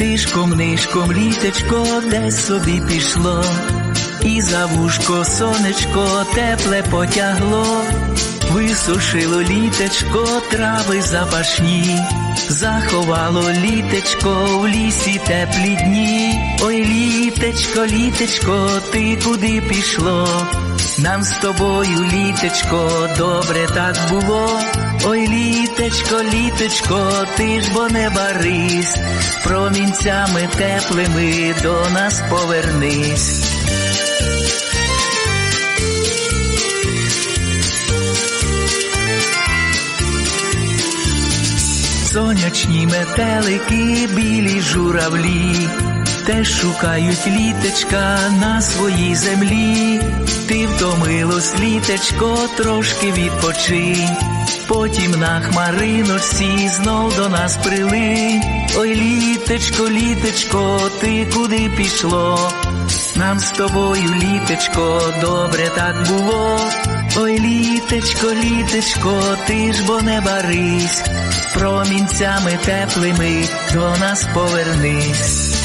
Нишком, нишком літечко десь собі пішло, і за вушко сонечко тепле потягло, висушило літечко трави запашні, заховало літечко в лісі теплі дні. Ой, літечко, літечко, ти куди пішло? Нам з тобою, літечко, добре так було. Ой, літечко, літечко, ти ж бо не барись, промінцями теплими до нас повернись. Сонячні метелики, білі журавлі, теж шукають літечка на своїй землі. Ти втомилось, літечко, трошки відпочинь, потім на хмариночці знов до нас прилинь. Ой, літечко, літечко, ти куди пішло? Нам з тобою, літечко, добре так було. Ой, літечко, літечко, ти ж бо не барись, промінцями теплими до нас повернись.